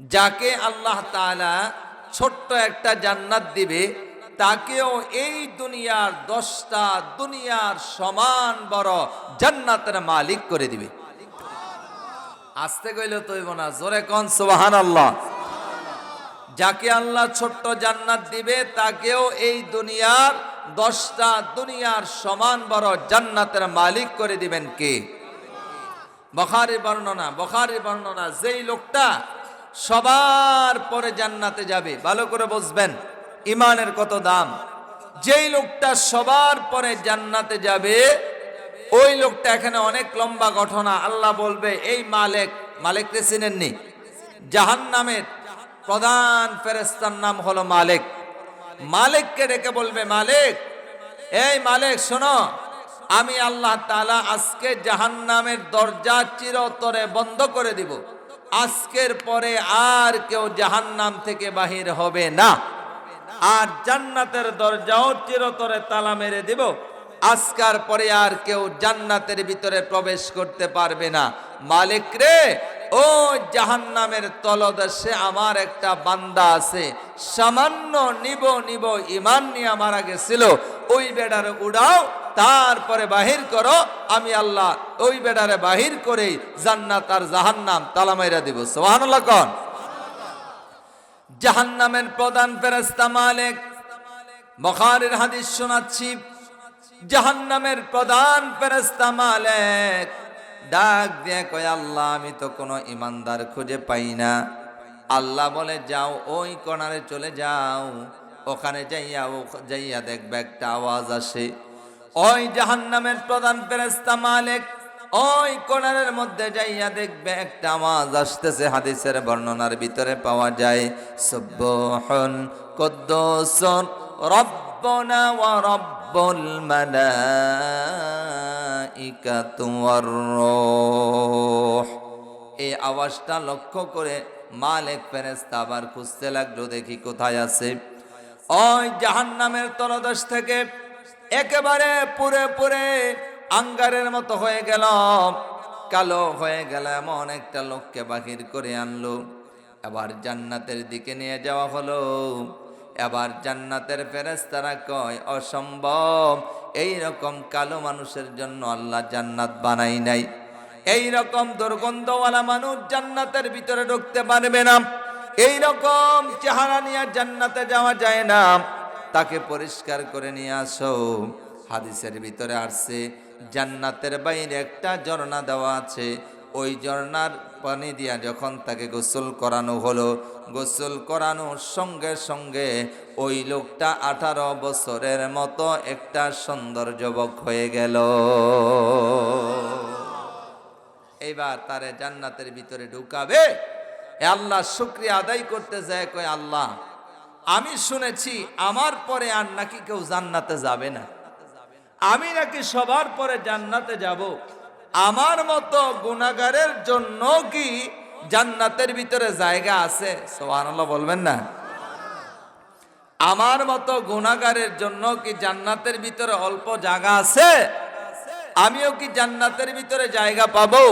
যাকে আল্লাহ তাআলা ছোট্ট একটা জান্নাত দিবে, তাকেও এই দুনিয়ার দশটা দুনিয়ার সমান বড় জান্নাতের মালিক করে দিবে। আসতে গইলে তৈব না, জোরে কন সোহান আল্লাহ যাকে আল্লাহ ছোট্ট জান্নাত দিবে, তাকেও এই দুনিয়ার দশটা দুনিয়ার সমান বড় জান্নাতের মালিক করে দিবেন কে? বখারি বর্ণনা বখারি বর্ণনা, যেই লোকটা সবার পরে জান্নাতে যাবে। ভালো করে বসবেন ইমানের কত দাম। যেই লোকটা সবার পরে জান্নাতে যাবে, ওই লোকটা এখানে অনেক লম্বা ঘটনা। আল্লাহ বলবে, এই মালিক মালিক রে চিনেননি? জাহান নামের প্রধান ফেরেস্তার নাম হলো মালিক। মালিককে ডেকে বলবে, মালিক, এই মালিক, শোনো, আমি আল্লাহ তালা আজকে জাহান্নামের দরজা চিরতরে বন্ধ করে দিব। আজকের পরে আর কেউ জাহান্নাম থেকে বাহির হবে না। আর জান্নাতের দরজাও চিরতরে তালা মেরে দিব। আজকার পরে আর কেউ জান্নাতের ভিতরে প্রবেশ করতে পারবে না। মালিক রে, ও জাহান্নামের তলদেশে আমার একটা বান্দা আছে। সামান্য নিব নিব ইমান নিয়ে মারা গেছিল। ওই বেডারে উড়াও তারপরে বাহির করো, আমি আল্লাহ ওই বেডারে বাহির করেই জান্নাত আর জাহান্নাম তালা মাইরা দিব। সোহানুল্লাহ কন। জাহান্নামের প্রধান ফেরেস্তা মালিক, বখারের হাদিস শোনাচ্ছি। জাহান্নামের প্রধান ফেরেস্তা মালিক ডাক দিয়ে কয়, আল্লাহ, আমি তো কোনো ইমানদার খুঁজে পাই না। আল্লাহ বলে, যাও ওই কর্নারে চলে যাও। ওখানে যাইয়া যাইয়া দেখবে একটা আওয়াজ আসে। ওই জাহান্নামের প্রধান ফেরেস্তা মালিক, ওই কোণারের মধ্যে যাইয়া দেখবে একটা আওয়াজ আসতেছে, হাদিসের বর্ণনার ভিতরে পাওয়া যায়, সুবহান কুদ্দুসুন, রব্বনা ওয়া রব্বুল মালাইকাতু রূহ। এই আওয়াজটা লক্ষ্য করে মালিক ফেরেস্তা আবার খুঁজতে লাগল, দেখি কোথায় আছে। ওই জাহান্নামের তলদেশ থেকে একেবারে পুরে পুরে আঙ্গারের মতো হয়ে গেল। কালো হয়ে গেল এমন একটা লোককে বাহির করে আনলো। এবার জান্নাতের দিকে নিয়ে যাওয়া হলো। এবার জান্নাতের ফেরেস্তারা কয়, অসম্ভব এই রকম কালো মানুষের জন্য আল্লাহ জান্নাত বানাই নাই। এই রকম দুর্গন্ধওয়ালা মানুষ জান্নাতের ভিতরে ঢুকতে পারবে না। এই রকম চেহারা নিয়ে জান্নাতে যাওয়া যায় না। তাকে পরিষ্কার করে নিয়ে আসো। হাদিসের ভিতরে আসছে, জান্নাতের বাইরে একটা ঝর্ণা দেওয়া আছে। ওই ঝর্ণার পানি দিয়া যখন তাকে গোসল করানো হলো, গোসল করানোর সঙ্গে সঙ্গে ওই লোকটা আঠারো বছরের মতো একটা সুন্দর যুবক হয়ে গেল। এইবার তারে জান্নাতের ভিতরে ঢুকাবে। আল্লাহ শুক্রিয়া আদায় করতে যায়, কয় আল্লাহ আমি শুনেছি, আমার পরে আর নাকি কেউ জান্নাতে যাবে না। আমি নাকি সবার পরে জান্নাতে যাব। আমার মতো গুণাগারের জন্য কি জান্নাতের ভিতরে জায়গা আছে? সোহানাল্লাহ বলবেন না। আমার মতো গুণাগারের জন্য কি জান্নাতের ভিতরে অল্প জায়গা আছে? আমিও কি জান্নাতের ভিতরে জায়গা পাবো?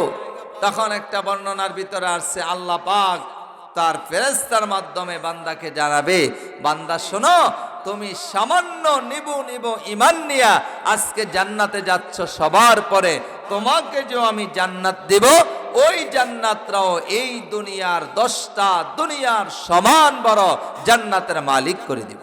তখন একটা বর্ণনার ভিতরে আসছে, আল্লাহ পাক তার ফেরেস্তার মাধ্যমে বান্দাকে জানাবে, বান্দা শোনো, তুমি সামান্য নিবু নিব ইমান নিয়া আজকে জান্নাতে যাচ্ছ, সবার পরে তোমাকে যে আমি জান্নাত দেব, ওই জান্নাতরাও এই দুনিয়ার দশটা দুনিয়ার সমান বড় জান্নাতের মালিক করে দিব।